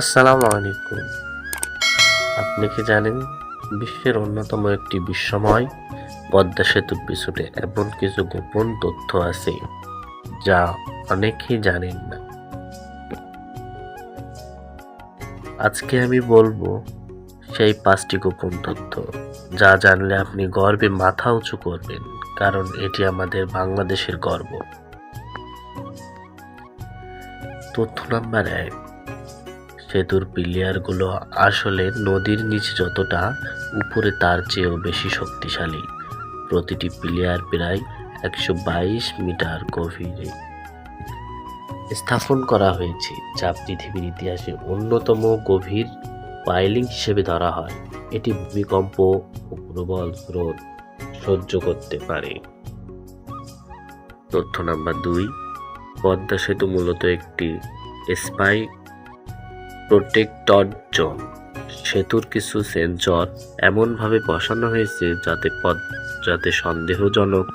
আসসালামু আলাইকুম। আপনি কি জানেন, বিশ্বের অন্যতম একটি বিশ্বময় পদ্মা সেতুর পিছনে এমন কিছু গোপন তথ্য আছে যা অনেকেই জানেন না। আজকে আমি বলব সেই পাঁচটি গোপন তথ্য যা জানলে আপনি গর্বে মাথা উঁচু করবেন, কারণ এটি আমাদের বাংলাদেশের গর্ব। তথ্য নাম্বার এক সেতুর পিলিয়ারগুলো আসলে নদীর নিচে যতটা, উপরে তার চেয়েও বেশি শক্তিশালী। প্রতিটি পিলিয়ার প্রায় একশো বাইশ মিটার গভীরে। স্থাপন করা হয়েছে, যা পৃথিবীর ইতিহাসে অন্যতম গভীর পাইলিং হিসেবে ধরা হয়। এটি ভূমিকম্প ও প্রবল স্রোত সহ্য করতে পারে। তথ্য নাম্বার দুই, পদ্মা সেতু মূলত একটি স্পাই প্রোটেক্টড জোন সেতুর কিছু সেন্সর এমনভাবে বসানো হয়েছে যাতে পদ যাতে সন্দেহজনক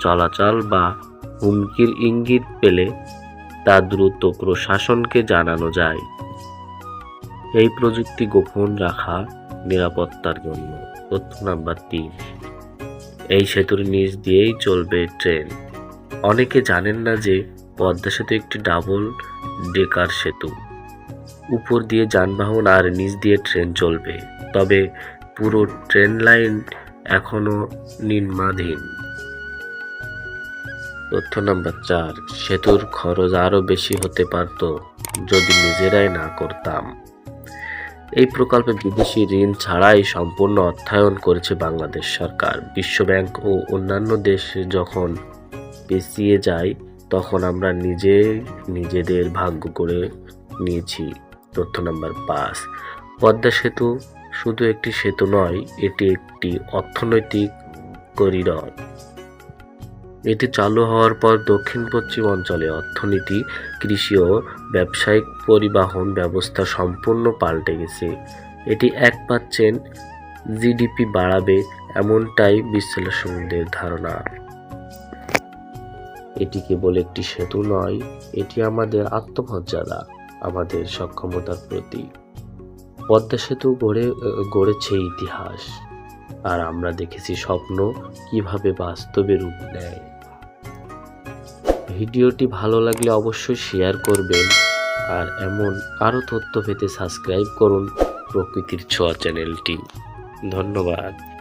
চলাচল বা হুমকির ইঙ্গিত পেলে তা দ্রুত প্রশাসনকে জানানো যায়। এই প্রযুক্তি গোপন রাখা নিরাপত্তার জন্য। তথ্য নাম্বার তিন। এই সেতুর নিচ দিয়েই চলবে ট্রেন। অনেকে জানেন না যে পদ্মা সেতু একটি ডাবল ডেকার সেতু। উপর দিয়ে যানবাহন আর নিচ দিয়ে ট্রেন চলবে। তবে পুরো ট্রেন লাইন এখনও নির্মাণাধীন তথ্য নাম্বার চার, সেতুর খরচ আরও বেশি হতে পারত যদি নিজেরাই না করতাম। এই প্রকল্পে বিদেশি ঋণ ছাড়াই সম্পূর্ণ অর্থায়ন করেছে বাংলাদেশ সরকার। বিশ্বব্যাংক ও অন্যান্য দেশে যখন পিছিয়ে যায়, তখন আমরা নিজে নিজেদের ভাগ্য করে নিয়েছি। তথ্য নাম্বার পাঁচ পদ্মা সেতু শুধু একটি সেতু নয়, এটি একটি অর্থনৈতিক করিডর। এটি চালু হওয়ার পর দক্ষিণ পশ্চিম অঞ্চলে অর্থনীতি, কৃষি ও ব্যবসায়িক পরিবহন ব্যবস্থা সম্পূর্ণ পাল্টে গেছে। এটি এক পাচ্ছেন জিডিপি বাড়াবে এমনটাই বিশ্লেষকদের ধারণা। এটি কেবল একটি সেতু নয়, এটি আমাদের আত্মমর্যাদা। আমাদের সক্ষমতার প্রতীক। পদ্মা সেতু গড়ে, গড়েছে ইতিহাস। আর আমরা দেখেছি স্বপ্ন কীভাবে বাস্তবে রূপ নেয়। ভিডিওটি ভালো লাগলে অবশ্যই শেয়ার করবেন। আর এমন আরও তথ্য পেতে সাবস্ক্রাইব করুন প্রকৃতির ছোঁয়া চ্যানেলটি। ধন্যবাদ।